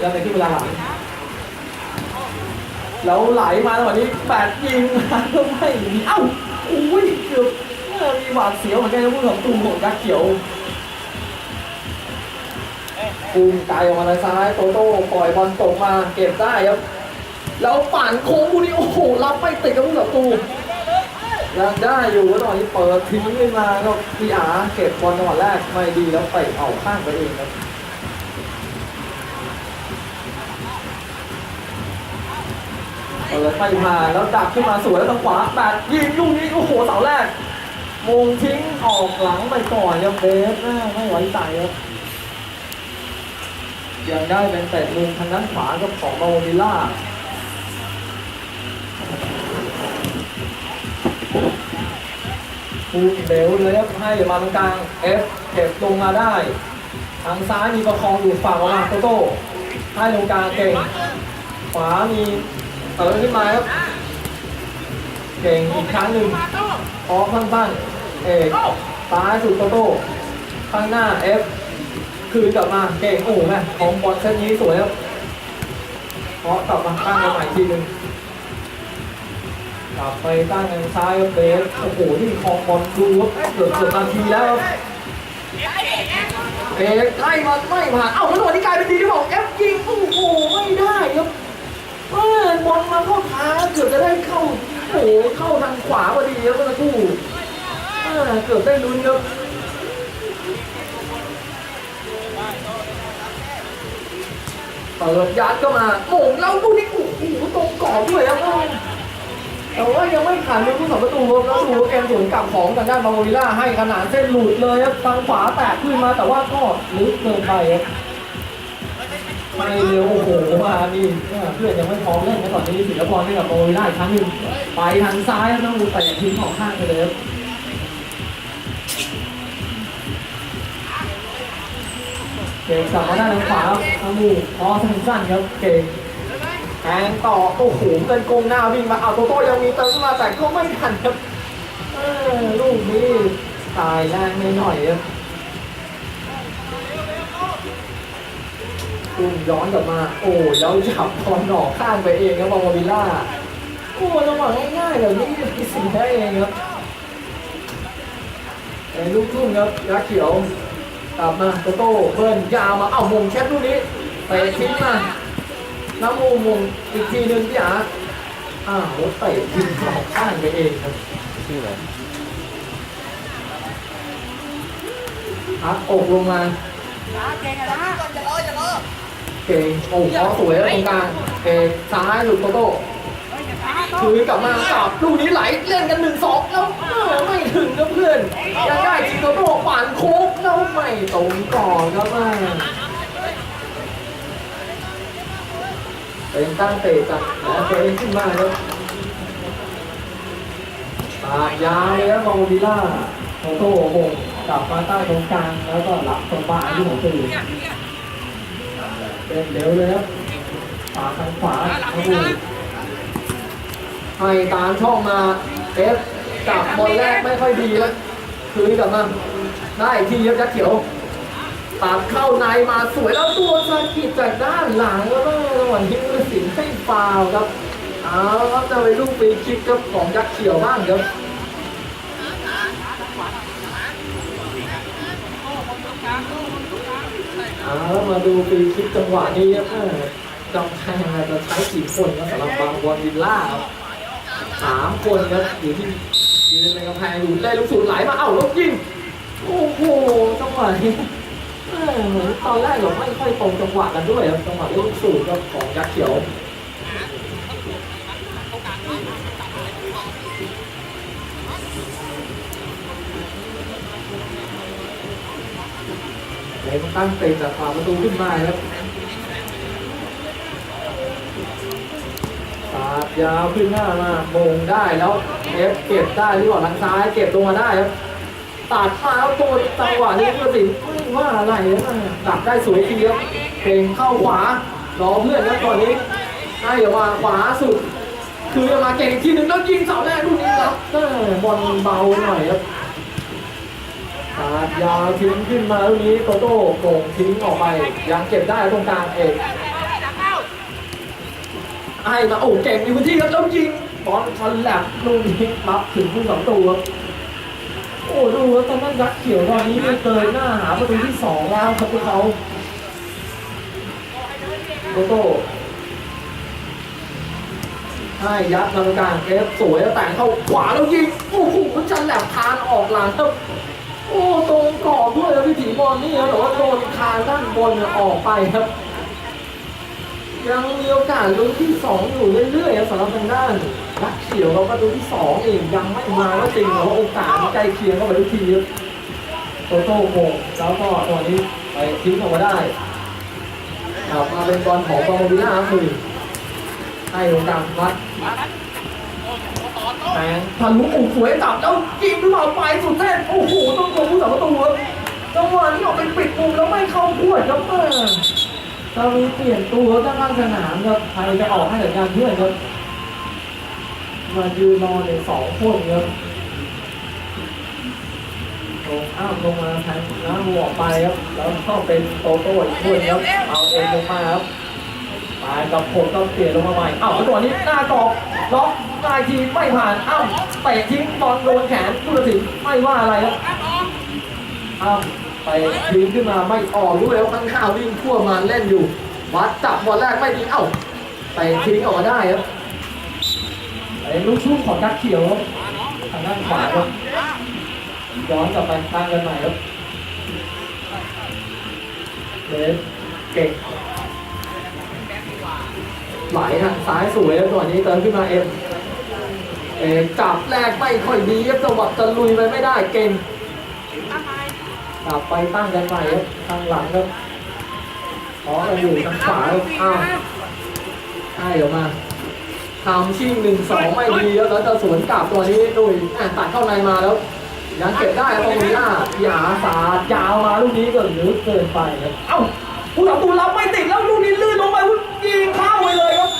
แล้วในที่เวลาหลังแล้วไหลมาจังหวะนี้แปดยิงมาก็ไม่มีเอ้าอุ้ยเกือบมีหวาดเสียวเหมือนกันนะผู้ของตูมของยักษ์เขียวปูมไกลออกมาทางซ้ายโตโต้ปล่อยบอลตกมาเก็บได้ครับแล้วปั่นโค้งคู่นี้โอ้โหรับไม่ติดกับผู้ศัตรูยังได้อยู่ตอนนี้เปิดทิ้งขึ้นมาก็พี่อาเก็บบอลจังหวะแรกไม่ดีแล้วไปเอาข้างไปเองครับ เปิดไม่ผ่านแล้วดักขึ้นมาสวยแล้วทางขวาแปดยิงลูกนี้โอ้โหเสาแรกมงทิ้งออกหลังไปก่อนครับเบสแม่ไม่ไหวใจครับยังได้เป็นเตะมุมทางด้านขวากับของมาโวมิล่าพูดเร็วเลยครับให้มาตรงกลางเอฟเก็บลงมาได้ ทางซ้ายมีประคองอยู่ฝั่งมาโตโต้ให้ตรงกลางเก่ง ขวามี เติมขึ้นมาครับ เก่งอีกครั้งหนึ่งออกสั้นๆเอกซ้ายสุดโตโต้ข้างหน้าเอฟคืนกลับมาเก่งโอ้โหแม่ของบอลเส้นนี้สวยครับเพราะกลับมาตั้งกันใหม่อีกทีหนึ่งกลับไปตั้งทางซ้ายครับเบสโอ้โหนี่คองบอลดูครับเกือบเกือบนาทีแล้วครับเอกไล่มาไม่ผ่านเอ้าแล้วตัวนี้กลายเป็นดีที่บอเอฟยิงโอ้โหไม่ได้ครับ เออบอลมาเข้าทางเกือบจะได้เข้าโอ้โหเข้าทางขวาพอดีครับเมื่อสักครู่เกือบได้ลุ้นครับเปิดยัดเข้ามาโมงแล้วลูกนี้โอ้โหตรงกรอบด้วยครับแต่ว่ายังไม่ผ่านมือผู้สาประตูครับแล้วดูเกมสวนกลับของทางด้านมาโมวิล่าให้ขนาดเส้นหลุดเลยครับทางขวาแตกขึ้นมาแต่ว่าก็ลึกเกินไปครับ ไม่เร็วโอ้โหมานี่เพื่อนยังไม่พร้อมเล่นนะก่อนนี้ศิลปพรให้กับโปรยได้ครั้งหนึ่งไปทางซ้ายน้องดูแต่ทิ้งของข้างไปเลยเก่งกลับมาได้ทางขวาทางมูพอสั้นๆครับเก่งแทงต่อโอ้โหเป็นโกงหน้าวิ่งมาเอาโตโต้ยังมีเติมขึ้นมาแต่ก็ไม่ทันครับเออลูกนี้ตายแรงไม่หน่อยครับ ตุ้มย้อนกลับมา โอ้แล้วจับบอลหนอกข้างไปเองครับบอลวิลล่าโอ้จังหวะง่ายๆแบบนี้มีสิงได้เองครับไอ้ลูกทุ่งครับยักษ์เขียวกลับมาโตโต้เบิ้ลยาวมาเอ้ามงแคทลูกนี้เตะทิ้งมาน้ำมูมงอีกทีหนึ่งพี่อาอ้าวแล้วเตะทิ้งหนอกข้างไปเองครับชื่ออะไรพักอกลงมาเก่งอะนะ เก่งโอ้พอสวยแล้วตรงกลางเก่งซ้ายหลุดโตโต้คืนกลับมากับลูกนี้ไหลเล่นกันหนึ่งสองแล้วไม่ถึงครับเพื่อนยังได้จิงโตโต้ปั่นโค้งแล้วไม่ตรงก่อนครับแม่เป็นตั้งเตะจากแล้วตัวเองขึ้นมาครับปากยาวเลยครับมองวิล่าโตโต้โหงกลับมาใต้ตรงกลางแล้วก็หลับตรงปลายที่ของตัวเอง เป็นเร็วเลยครับปาทางขวาโอ้โหให้ตามช่องมาเอฟจับบอลแรกไม่ค่อยดีแล้วคืนกลับมาได้อีกทีครับยักษ์เขียวตัดเข้าในมาสวยแล้วตัวสกิดจากด้านหลังแล้วก็ระหว่างที่มือสินให้ฟาวครับเอาครับจะไปลูกฟรีคิกครับของยักษ์เขียวบ้างครับ เอาแล้วมาดูฟรีคิกจังหวะนี้ครับจำแพงจะใช้กี่คนครับสำหรับบางบอลวิลล่าสามคนครับอยู่ที่ยืนในกำแพงอยู่ได้ลูกสูตรไหลมาเอ้าลูกยิงโอ้โหจังหวะนี้เออเหมือนตอนแรกเราไม่ค่อยตรงจังหวะกันด้วยครับจังหวะลูกสูตรครับของยักษ์เขียว เลยตั้งเตะจากขวาประตูขึ้นมาครับปาดยาวขึ้นหน้ามาโมงได้แล้วเอฟเก็บได้ที่บอกทางซ้ายเก็บลงมาได้ครับตัดมาแล้วตัวจังหวะนี้เพื่อนสิไม่ว่าอะไรนะดักได้สวยทีครับเพลงเข้าขวารอเพื่อนครับตอนนี้ให้ออกมาขวาสุด คือจะมาเก่งอีกทีนึงแล้วยิงเสาแรกลูกนี้ครับบอลเบาหน่อยครับาดยาวทิ้งขึ้นมาลูกนี้โตโต้โก่งทิ้งออกไป ยังเก็บได้ตรงกลางเอกให้มาโอ้เก่งมีพื้นที่ครับแล้วยิงบอลชันแหลบลูกนี้รับถึงผู้สองตัวโอ้ดูว่าตอนนั้นยักษ์เขียวตอนนี้เกินหน้าหาประตูที่สองแล้วครับพวกเขาโตโต้ให้ยัดกรรมการเอฟสวยแต่งเข้าขวาแล้วยิงโอ้โหชันแหลบคานออกหลังครับ อ้ตรงกรอบด้วยแล้ววิถีบอลนี่ครับแต่ว่าโดนคานด้านบนออกไปครับ ยังมีโอกาสลุ้นที่สองอยู่เรื่อยๆครับสำหรับทางด้านนักเขียวเราก็ดูที่สองเองยังไม่มาก็จริงแต่ว่าโอกาสมันใกล้เคียงเข้าไปทุกทีครับโตโต้โมงแล้วก็ตอนนี้ไปทิ้งออกมาได้กลับมาเป็นบอลของบอลวิลล่าครับมือให้ตรงกลางวัด แมงทะลุอ้สวยจับแล้วยิงหรือเปล่าไปสุดแท้โอ้โหต้องลงผู้สาประตูครับจังหวะนี้ออกไปปิดมุมแล้วไม่เข้าพวดครับเออเรามีเปลี่ยนตัวด้านล่างสนามครับใครจะออกให้สัญญาณเพื่อนครับมายืนรอเนี่ยสองคนครับลงอ้ามลงมาแทงน้ำหัวไปครับแล้วก็เป็นโตโต้อีกคนครับเอาเองลงมาครับไปกับผมต้องเปลี่ยนลงมาใหม่เอ้าแล้วตัวนี้หน้ากรอบล็อก นายทีไม่ผ่านเอ้าเตะทิ้งบอลโดนแขนผู้ตัดสินไม่ว่าอะไรครับเอ้าไปทิ้งขึ้นมาไม่ออกรู้แล้วข้างข้าววิ่งทั่วมาเล่นอยู่วัดจับบอลแรกไม่ดีเอ้าไปทิ้งออกมาได้ครับไอ้ลูกชุ่มของนักเขียวทางด้านขวาครับย้อนกลับไปตั้งกันใหม่ครับเลสเก่งไหลทางซ้ายสวยแล้วตัวนี้เติมขึ้นมาเอ็ม เอ็มจับแรกไม่ค่อยดีครับจังหวะจะลุยไปไม่ได้เก่งกลับไปตั้งกันใหม่ครับทางหลังครับขอกันอยู่ทางขวาอ้าวให้ออกมาทำชิ่งหนึ่งสองไม่ดีแล้วจะสวนกลับตัวนี้ดุยตัดเข้าในมาแล้วยังเก็บได้ตรงนี้อะหยาสาดยาวมาลูกนี้ก็ลึกเกินไปครับเอ้าผู้รับตูรับไม่ติดแล้วลูกนี้ลื่นลงไปยิงเข้าไปเลยครับ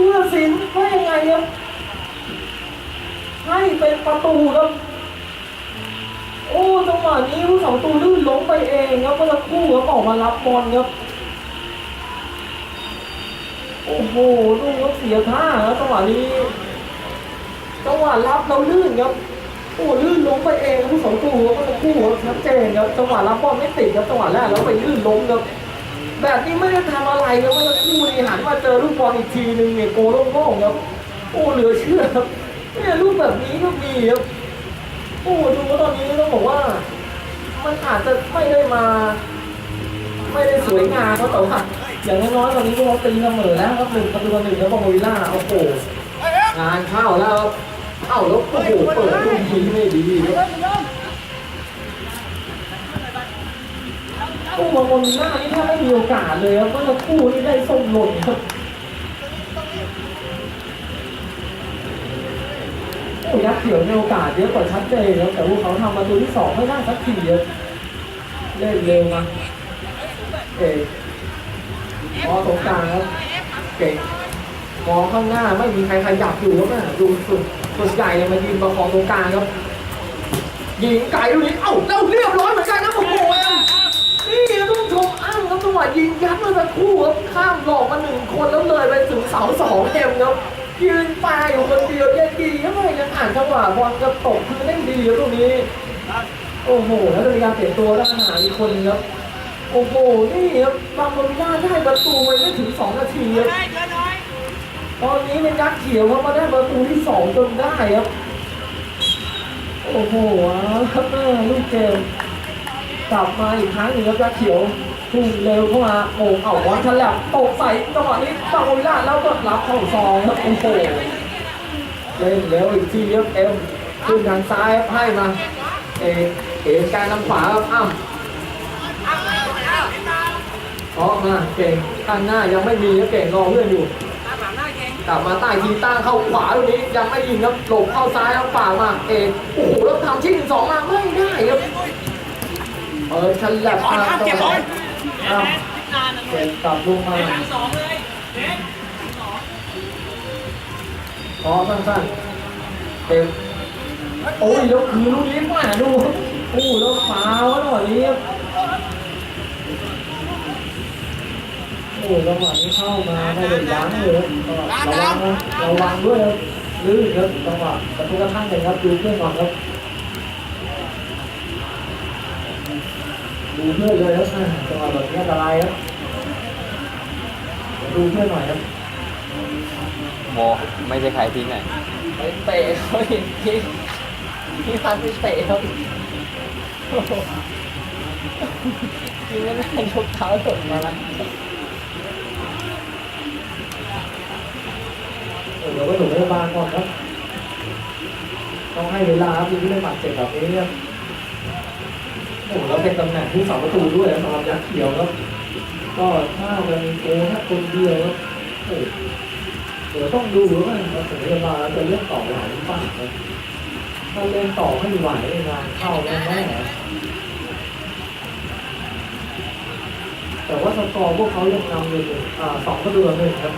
ผู้ตัดสินว่ายังไงครับให้เป็นประตูครับ โอ้จังหวะนี้ผู้สองตูลื่นล้มไปเองครับเมื่อสักครู่ครับออกมารับบอลครับ โอ้โหลูกครับเสียท่าครับจังหวะนี้จังหวะรับเราลื่นครับโอ้ลื่นล้มไปเองผู้สองตูครับเมื่อสักครู่ครับชัดเจนครับจังหวะรับบอลไม่ติดครับจังหวะแรกแล้วไปลื่นล้มครับ แบบนี้ไม่ได้ทำอะไรครับเมื่อสักครู่นี้หันมาเจอลูกบอลอีกทีนึงเนี่ยโกโล่งๆครับโอ้เหลือเชื่อครับเนี่ยลูกแบบนี้ก็มีครับโอ้ดูว่าตอนนี้ต้องบอกว่า มันอาจจะไม่ได้มา ไม่ได้สวยงามครับแต่ว่าอย่างน้อยๆตอนนี้พวกเราตีเสมอแล้วครับหนึ่งประตูต่อหนึ่งแล้วบอลวิลล่าโอ้โหงานเข้าแล้วครับเข้าแล้วโอ้โหเปิดลูกทีไม่ดีครับ โอ้บอลวิลล่านี่แทบไม่มีโอกาสเลยครับเมื่อสักครู่นี่ได้ส้มหล่นครับโอ้ยักษ์เขียวมีโอกาสเยอะกว่าชัดเจนครับแต่พวกเขาทำประตูที่สองไม่ได้สักทีครับเล่นเร็วมาเก่งมอตรงกลางครับเก่งมองข้างหน้าไม่มีใครขยับอยู่ครับน่ะดูสุดส่วนใหญ่เนี่ยมายืนประคองตรงกลางครับยิงไก่ลูกนี้เอ้าแล้วเรียบร้อยเหมือนกันนะโอ้โหนี่ต้องชมอ้า งครับจังหวะยิงยัดเมื่อสักครู่ครับข้ามหลอกมาหนึ่งคนแล้วเลยไปถึงเสาสองเอ็มครับยืนปลาอยู่คนเดียวยังดีครับไมยังอ่านจังหวะบอลกระตกคือเล่นดีครับตรงนี้โอ้โหแล้วจะมีการเปลี่ยนตัวแล้วหาอีกคนนึงครับโอ้โหนี่ครับบางบอลล่าได้ประตูไปไม่ถึง2นาทีครับตอนนี้เป็นยักษ์เขียวครับมาได้ประตูที่2จนได้ครับโอ้โหครับลูกเกมกลับมาอีกครั้งหนึ่งครับยักษ์เขียว พุ่งเร็วเข้ามาโอ้เอาบอลฉลับตกใส่จังหวะนี้บางบอลล่าแล้วก็รับเข้าซองครับโอ้โหเล่นเร็วอีกทีครับเอ็มขึ้นทางซ้ายให้มาเอเอกการนำขวาอ้ำออกมาเก่งข้างหน้ายังไม่มีครับเก่งรอเพื่อนอยู่กลับมาใต้ทีตั้งเข้าขวาตรงนี้ยังไม่ยิงครับหลบเข้าซ้ายแล้วฝ่ามาเอกโอ้โหแล้วทำชิ้นสองมาไม่ได้ครับเปิดฉลับมาตรง อ้าวเก่งกลับลงมาขอสั้นๆเต็มโอ้ยแล้วคือลูกนี้มาดูโอ้แล้วฟาวหน่อยนี้โอ้โอ้จังหวะนี้เข้ามาไม่ได้ยั้งเลยระวังนะระวังด้วยครับลื่นครับจังหวะประตูกระทั่งเลยครับดูเพื่อนก่อนครับ ดูเพื่อนเลยครับอ่าจังหวะแบบนี้อันตรายครับดูเพื่อนหน่อยครับโมไม่ใช่ใครที่ไหนไปเตะเขาอีกที่ที่พันไปเตะเขาอีกโอ้โหยิงไม่ได้ยกเท้าสดมาละเดี๋ยวไปถึงโรงพยาบาลก่อนครับ ต้องให้เวลาครับที่ได้บาดเจ็บแบบนี้ครับ โอ้แล้วเป็นตำแหน่งผู้สาประตูด้วยนะสำหรับยักษ์เขียวครับ ก็ถ้ามันโกงแค่คนเดียวครับโอ้เดี๋ยวต้องดูว่าเราถึงเวลาจะเล่นต่อไหวหรือเปล่าถ้าเล่นต่อไม่ไหวงานเข้าแน่ๆแต่ว่าสกอร์พวกเขายังนำอยู่สองประตูหนึ่งครับ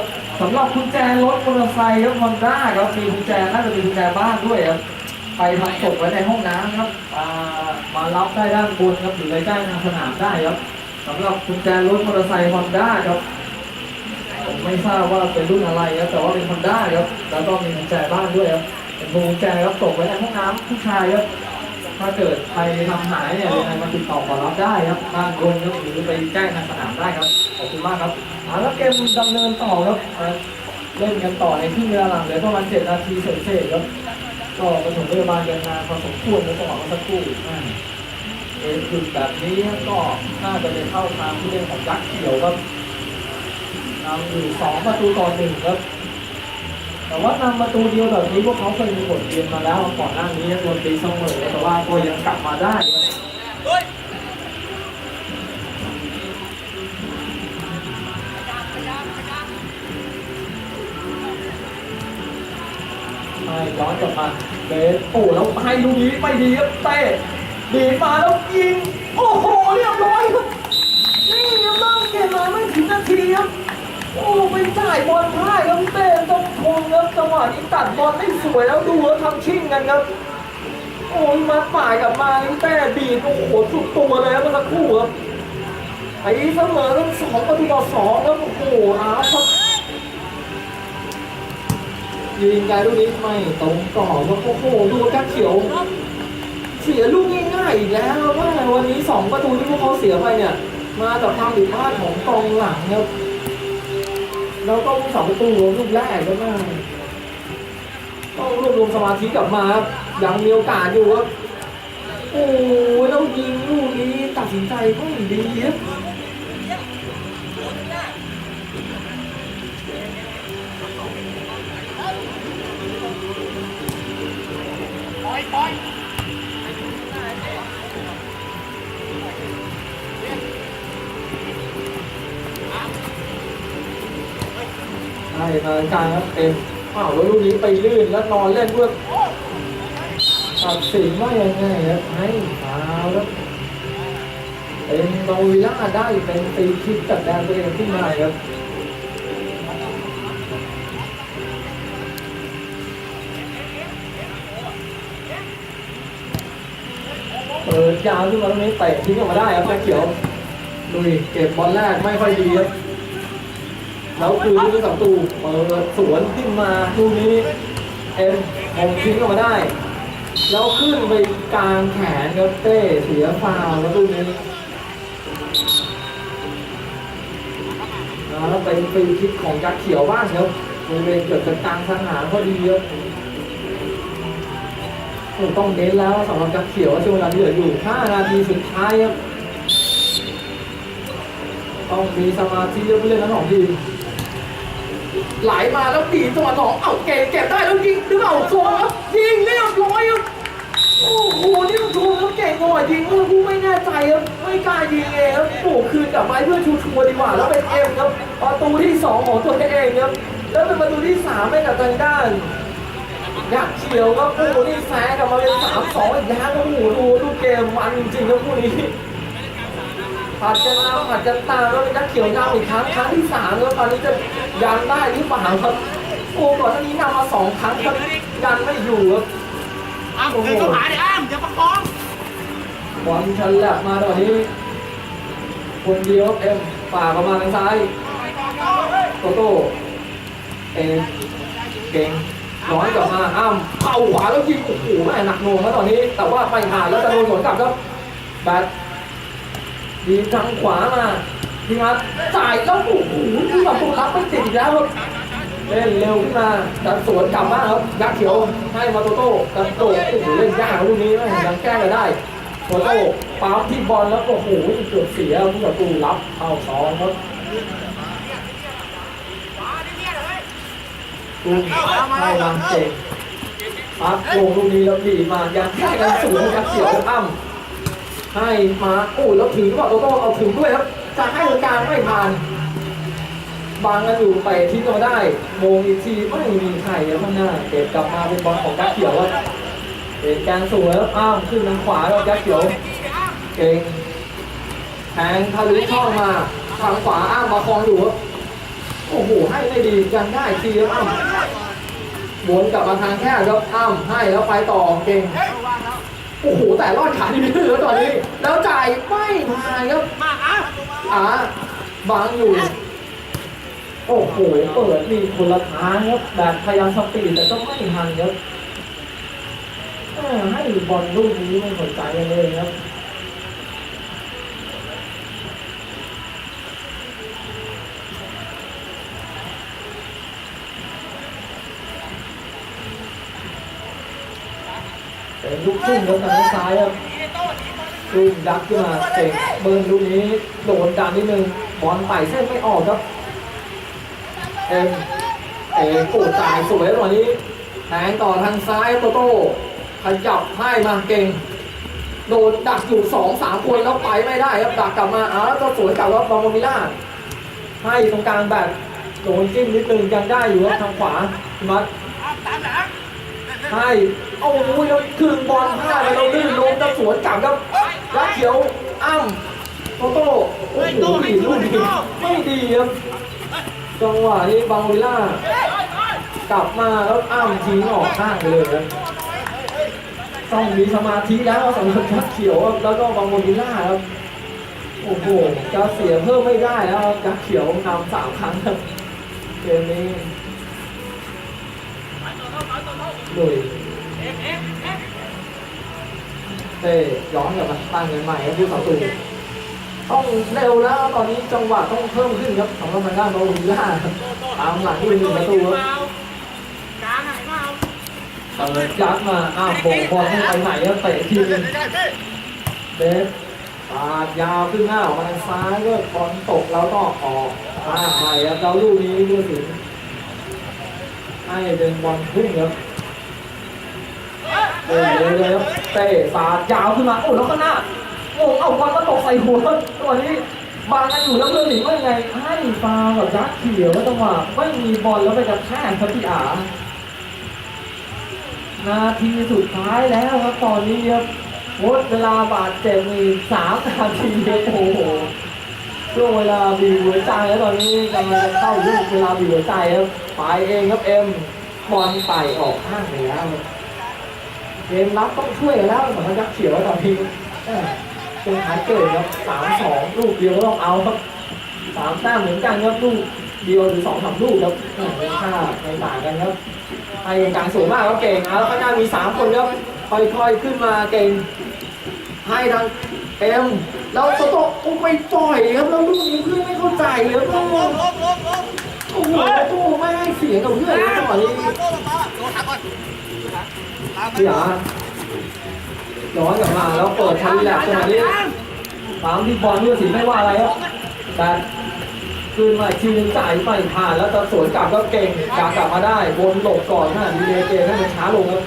ครับสำหรับกุญแจรถมอเตอร์ไซค์ครับฮอนด้าครับมีกุญแจน่าจะมีกุญแจบ้านด้วยครับไปทำตกไว้ในห้องน้ำครับอ่ามารับได้ด้านบนครับอยู่ใกล้ๆทางสนามได้ครับสำหรับกุญแจรถมอเตอร์ไซค์ฮอนด้าครับผมไม่ทราบว่าเป็นรุ่นอะไรครับแต่ว่าเป็นฮอนด้าครับแล้วก็มีกุญแจบ้านด้วยครับเป็นกุญแจครับตกไว้ในห้องน้ำผู้ชายครับถ้าเกิดใครทำหายเนี่ยยังไงมาติดต่อขอรับได้ครับด้านบนครับหรือไปแจ้งทางสนามได้ครับ ขอบคุณมากครับอ่าแล้วเกมดำเนินต่อครับอ่าเล่นกันต่อในที่เวลาหลังเหลือประมาณ7นาทีเศษๆครับ ก็ประถมพยาบาลกันนานพอสมควรในจังหวะเมื่อสักครู่อ่าเอจุดแบบนี้ก็น่าจะเป็นเข้าทางผู้เล่นของยักษ์เขียวครับนำอยู่สองประตูต่อหนึ่งครับ แต่ว่านำประตูเดียวแบบนี้พวกเขาเคยมีบทเรียนมาแล้วก่อนหน้านี้โดนตีเสมอแต่ว่าก็ยังกลับมาได้ ย้อนกลับมาเบสโอ้แล้วให้ลูกนี้ไม่ดีครับเต้ดีดมาแล้วยิง โอ้โหเรียบร้อยครับนี่ยังเริ่มเกมมาไม่ถึงนาทีครับโอ้ไปจ่ายบอลพลาดครับเต้ต้องชมครับจังหวะนี้ตัดบอลได้สวยแล้วดูแล้วทำชิ่งกันครับโอ้ยมาฝ่ายกลับมาพี่เต้ดีดโอ้โหสุดตัวเลยครับเมื่อสักครู่ครับไอ้เสมอกันสองประตูต่อสองครับโอ้โหอาร์ต ยิงไกลลูกนี้ไม่ตรงกรอบครับโอ้โหดูกัดเขียวเสียลูกง่ายๆอีกแล้วว่าวันนี้สองประตูที่พวกเขาเสียไปเนี่ย มาจากความผิดพลาดของกองหลังครับแล้วก็สองประตูลูกแรกก็มาต้องรวบรวมสมาธิกลับมาครับยังมีโอกาสอยู่ครับโอ้ยแล้วยิงลูกนี้ตัดสินใจไม่ดีครับ ใช่มาการครับเต็มอ้าวแล้วลูกนี้ไปลื่นแล้วนอนเล่นด้วยตัดสินว่ายังไงครับให้ฟาวครับเป็นโนวิล่าได้เป็นตีคิดจัดแดนตัวเองขึ้นมาครับเปิดยาวขึ้นมาตรงนี้เตะทิ้งออกมาได้ครับแจ็คเขียวดูดิเก็บบอลแรกไม่ค่อยดีครับ แล้วคือลูกสองตูเปิดสวนขึ้นมาลูกนี้เอ็มมงทิ้งออกมาได้ แล้วขึ้นไปกลางแขนครับเต้เสียฟาวแล้วลูกนี้แล้วเป็นฟรีคิกของยักษ์เขียวบ้างครับบริเวณเกือบจะกลางสนามพอดีครับโคงต้องเน้นแล้วสำหรับจักเขียวช่วงเวลาที่เหลืออยู่ 5 นาทีสุดท้ายครับต้องมีสมาธิเยอะผู้เล่นทั้งสองทีม ไหลมาแล้วดีจังหวะสองเอ้าเก็บเก็บได้แล้วยิงหรือเปล่าโซนครับยิงเรียบร้อยครับโอ้โหนี่มันชูแล้วเก่งกว่ายิงเมื่อผู้ไม่แน่ใจครับไม่กล้ายิงเองครับโอ้คืนกลับไปเพื่อชูชัวดีกว่าแล้วเป็นเอ็มครับประตูที่สองของตัวเองครับแล้วเป็นประตูที่สามให้กับทางด้านยักษ์เขียวครับโอ้โหนี่แซงกลับมาเป็นสามสองอีกแล้วโอ้โหดูดูเกมมันจริงๆครับคู่นี้ ผัดกันมาผัดกันตามแล้วเป็นยักษ์เขียวนำอีกครั้งครั้งที่สามแล้วตอนนี้จะยันได้หรือเปล่าครับโอ้ก่อนหน้านี้นำมาสองครั้งครับยันไม่อยู่ครับอ้ามเดินเข้าหาดิอ้ามอย่าประคองบอลฉลับมาตอนนี้ คนเดียวครับเอ็มฝ่ากออกมาทางซ้ายโตโต้เอเก่งน้อยกลับมาอ้ามเข่าขวาแล้วยิงโอ้โหแม่หนักหน่วงครับตอนนี้ แต่ว่าไปผ่านแล้วจะโดนสวนกลับครับแบท ดีทางขวามาทีมาจ่ายแล้วโอ้โหที่ประตูรับไม่ติดอีกแล้วครับเล่นเร็วขึ้นมาดันสวนกลับมาครับยักษ์เขียวให้มาโตโต้กันโดดโอ้โหเล่นยากรับลูกนี้ไม่ยังแก้ไม่ได้โตโต้ปั๊มที่บอลแล้วโอ้โหเกือบเสียผู้ประตูรับเอาสองครับลูกให้ลำเจ๋งปั๊บโกงลูกนี้แล้วดีมายังแก้กันสวนยักษ์เขียวอ้ำ ให้มาโอ้แล้วถือว่าโตโต้เอาถึงด้วยครับจะให้ตรงกลางไม่ผ่าน บางกันอยู่ไปที่ตัวได้โมงอีกทีไม่มีใครแล้วข้างหน้าเก็บกลับมาเป็นบอลของกักเขียวครับเป็นการสวยแล้วอ้ามขึ้นทางขวาแล้วกักเขียวเก่งแทงทะลุช่องมาทางขวาอ้ามมาคลองอยู่ครับโอ้โหให้ไม่ดียังได้ทีครับอ้ามหมุนกลับมาทางแค่ครับอ้ามให้แล้วไปต่อเก่ง โอ้โหแต่รอดขาดีเหลือตอนนี้ แล้วจ่ายไม่มาครับมาอ้ามอ่าบังอยู่ โอ้โหเปิดมีคนละทางครับแบบพยายามสปีดแต่ก็ไม่ทันครับเออให้บอลลูกนี้ไม่สนใจกันเลยครับ เป็นลูกทุ่งครับทางซ้ายครับลูกดักขึ้นมาเก่งเบิร์นลูกนี้โดนดันนิดนึงบอลไต่เส้นไม่ออกครับเอ็มเอ็มโอ้จ่ายสวยตอนนี้แทงต่อทางซ้ายโตโต้ขยับให้มาเก่ง โดนดักอยู่สองสามคนแล้วไปไม่ได้ครับดักกลับมาอ้าวแล้วก็สวนกลับว่าบอลมิล่าให้ตรงกลางแบบโดนจิ้มนิดนึงยังได้อยู่ครับทางขวามัดตามหลัง ให้โอ้โหแล้วคืนบอลพลาดแล้วลื่นล้มแล้วสวนกลับครับยักเขียวอ้ำโตโต้โอ้โหดีลูกดีไม่ดีครับจังหวะนี้บางวิล่ากลับมาแล้วอ้ำทิ้งออกข้างไปเลยครับต้องมีสมาธิแล้วสำหรับยักเขียวครับแล้วก็บางวิล่าครับโอ้โหจะเสียเพิ่มไม่ได้แล้วครับยักเขียวนำสามครั้งเกมนี้ ลุยเต้ย้อนกลับมาตั้งเงินใหม่ครับผู้สาตูต้องเร็วแล้วตอนนี้จังหวะต้องเพิ่มขึ้นครับสำหรับทางด้านโนวิลล่าตามหลังที่เป็นหนึ่งประตูครับกลางไหนมาเปิดยัดมาอ้าวโบกบอลให้ไปไหนครับเตะทีนึงเดฟปาดยาวขึ้นหน้าออกมาทางซ้ายก็บอลตกแล้วก็ออกข้างใหม่ครับแล้วลูกนี้เพื่อถึงให้เป็นบอลพุ่งครับ เดินเลยเลยครับเตะสาดยาวขึ้นมาโอ้แล้วก็หน้าโอ้เอาบอลก็ตกใส่หัวตัวนี้บางกันอยู่แล้วเพื่อนหนีว่ายังไงให้ฟาวกับยักษ์เขียวจังหวะไม่มีบอลแล้วไปกระแทกครับพี่อานาทีสุดท้ายแล้วครับตอนนี้ครับหมดเวลาบาดเจ็บมีสามนาทีโอ้โหช่วงเวลาบีบหัวใจแล้วตอนนี้กำลังเข้าลูกเวลาบีบหัวใจครับไปเองครับเอ็มบอลไต่ออกข้างไปแล้ว เกมรับต้องช่วยแล้วสำหรับยักษ์เขียวตอนนี้เป็นท้ายเกิดครับสามสองลูกเดียวต้องเอาครับสามแต้มเหมือนกันครับลูกเดียวหรือสองสามลูกครับอ่าเป็นค่าในต่างกันครับไอ้กลางสูงมากครับเก่งเอาข้างหน้ามีสามคนครับค่อยๆขึ้นมาเก่งให้ทางเอ็มแล้วโตโต้โอ้ไม่ปล่อยครับแล้วลูกนี้เพื่อนไม่เข้าใจครับโอ้โหล้มล้มล้มล้มโอ้โต้ไม่ให้เสียงกับเพื่อนเลยจังหวะนี้โดนทักก่อน พี่หยาย้อนกลับมาแล้วเปิดทันแลบจังหวะนี้ตามที่บอลเมื่อสีไม่ว่าอะไรครับแต่คืนมาอีกทีนึงจ่ายไปผ่านแล้วจะสวนกลับก็เก่งกลับกลับมาได้บนหลบก่อนหน้าดีเลย์เกมให้มันช้าลงครับ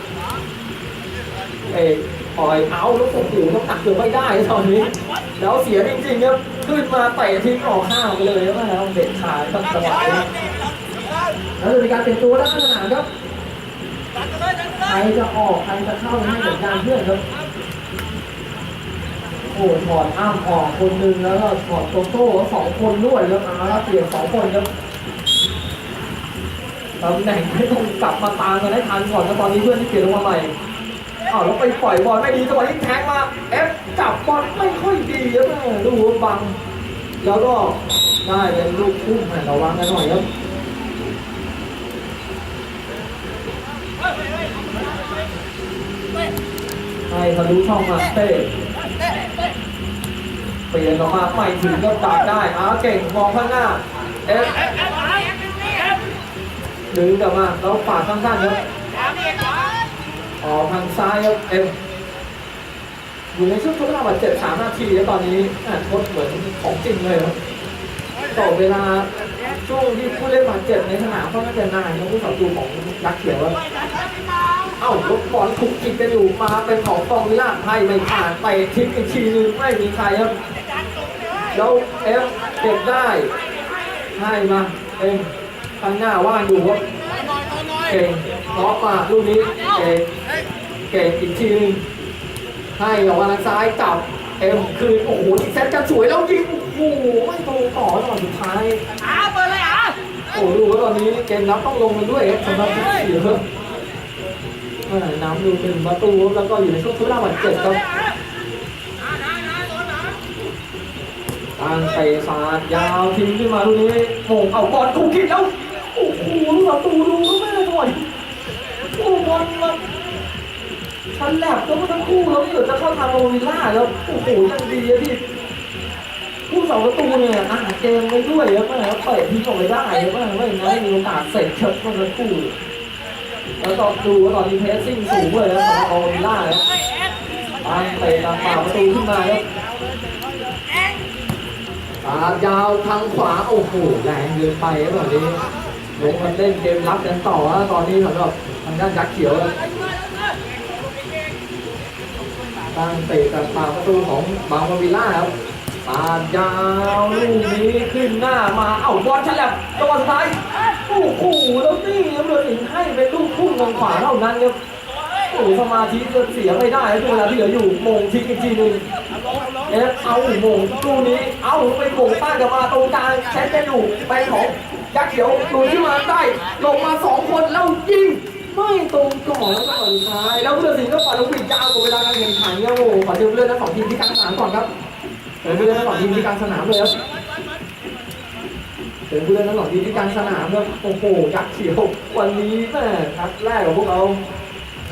เอกปล่อยเอาแล้วโอ้โหต้องตักเกือบไม่ได้ตอนนี้ แล้วเสียจริงๆครับขึ้นมาเตะทิ้งออกข้างไปเลยแล้วเด็ดขาดตั้งจังหวะนี้แล้วจะมีการเปลี่ยนตัวด้านสนามครับ ใครจะออกใครจะเข้าให้สัญญาณเพื่อนครับโอ้ถอดอ้ามออกคนหนึ่งแล้วก็ถอดโตโต้สองคนด้วยแล้วเอาแล้วเปลี่ยนสองคนครับตำแหน่งไม่ต้องกลับมาตามกันให้ทันก่อนนะตอนนี้เพื่อนที่เปลี่ยนลงมาใหม่อ้าวแล้วไปปล่อยบอลไม่ดีจังหวะนี้แทงมาเอฟจับบอลไม่ค่อยดีครับแม่ดูว่าบัง แล้วก็ได้เป็นลูกพุ่งแม่ระวังกันหน่อยครับ ให้ทะลุช่องมาเต้เปลี่ยนออกมาไม่ถึงก็ตัดได้อาเก่งมองข้างหน้าเอฟดึงกลับมาแล้วปาดสั้นๆครับออกทางซ้ายครับเอฟอยู่ในช่วงทดเวลาบาดเจ็บสามนาทีแล้วตอนนี้ทดเหมือนของจริงเลยครับต่อเวลาช่วงที่ผู้เล่นบาดเจ็บในสนามก็น่าจะนานนะผู้สาวตูของยักเขียวครับ เอ้ารถบอลคุกกินกันอยู่มาเป็นของกองวิลาให้ไม่ผ่านไปทิ้งอีกทีนึงไม่มีใครครับแล้วเอฟเก็บได้ให้มาเองข้างหน้าว่างอยู่ครับเก่งล็อกมาลูกนี้เก่งเก่งอีกทีนึงให้ออกมาทางซ้ายจับเอ็มคืนโอ้โหอีกเซตกันสวยแล้วยิงโอ้โหไม่ตรงต่อจังหวะสุดท้ายอ่าเปิดเลยอะโอ้โหดูว่าตอนนี้เกมรับต้องลงกันด้วยครับสำหรับที่เสียครับเมื่อไหร่น้ำดูหนึ่งประตูแล้วก็อยู่ในช่วงทุเลาบาดเจ็บครับตั้งเตะสาดยาวทิ้งขึ้นมาลูกนี้โป่งเอาบอลคุกคิดแล้วโอ้โหประตูดูก็ไม่ได้ก่อนโอ้บอลมันชันแหลบก็ทั้งคู่แล้วเกิดจะเข้าทางโรวิลล่าแล้วโอ้โหยังดีอะที่ผู้สองประตูเนี่ยอ่านเกมไปด้วยครับแม่เปิดทิ้งออกไปได้ครับแม่ไม่งั้นมีโอกาสเสร็จเชิดมันทั้งคู่ แล้วก็ดูว่าตอนนี้เพสซิ่งสูงเลยนะของโอวิลล่าครับตามเตะตามป่าประตูขึ้นมาครับตายาวทางขวาโอ้โหแรงเกินไปครับตอนนี้ลงมาเล่นเกมรับกันต่อตอนนี้สำหรับทางด้านยักษ์เขียวครับตั้งเตะตามป่าประตูของบางวิลล่าครับปายาวลูกนี้ขึ้นหน้ามาเอ้าบอลฉลับจังหวะสุดท้าย โอ้โหแล้วนี่ครับเรือสิงให้เป็นลูกพุ่งทางขวาเท่านั้นครับโอ้โหสมาธิจะเสียไม่ได้ครับเวลาที่เหลืออยู่มงทิ้งอีกทีหนึงเอฟเอาโมงลูกนี้เอาไปโมงต้านกับมาตรงกลางแชมป์กันอยู่ไปของยักษ์เขียวดูที่มาได้ลงมาสองคนแล้วยิงไม่ตรงก่อนแล้วก็สุดท้ายแล้วเรือสิงก็ปัดลูกปิดยาวกว่าเวลาการแข่งขันครับโอ้โหขอเชิญเพื่อนทั้งสองทีมที่กลางสนามก่อนครับเป็นผู้เล่นทั้งสองทีมที่กลางสนามเลยครับ เป็นผู้เล่นทั้งสองทีมที่กลางสนามครับโอ้โหยักษ์เขียววันนี้แม่นัดแรกของพวกเรา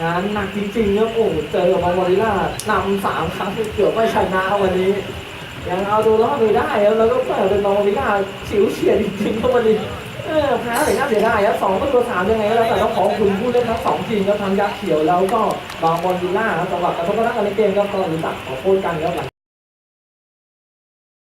งานหนักจริงๆครับโอ้เจอกับมาริล่านำสามครั้งเกือบไม่ชนะวันนี้ ยังเอาตัวรอดไม่ได้ครับแล้วก็แม่เป็นมาริล่าฉิวเฉียดจริงๆครับวันนี้เออแพ้แต่น่าเสียดายครับสองประตูสามยังไงก็แล้วแต่ต้องขอบคุณผู้เล่นทั้งสองทีมครับทั้งยักษ์เขียวแล้วก็บางบอลวิล่าครับสำหรับกระทบกระทั่งกันในเกมครับก็รู้จักขอโทษกันครับหลัง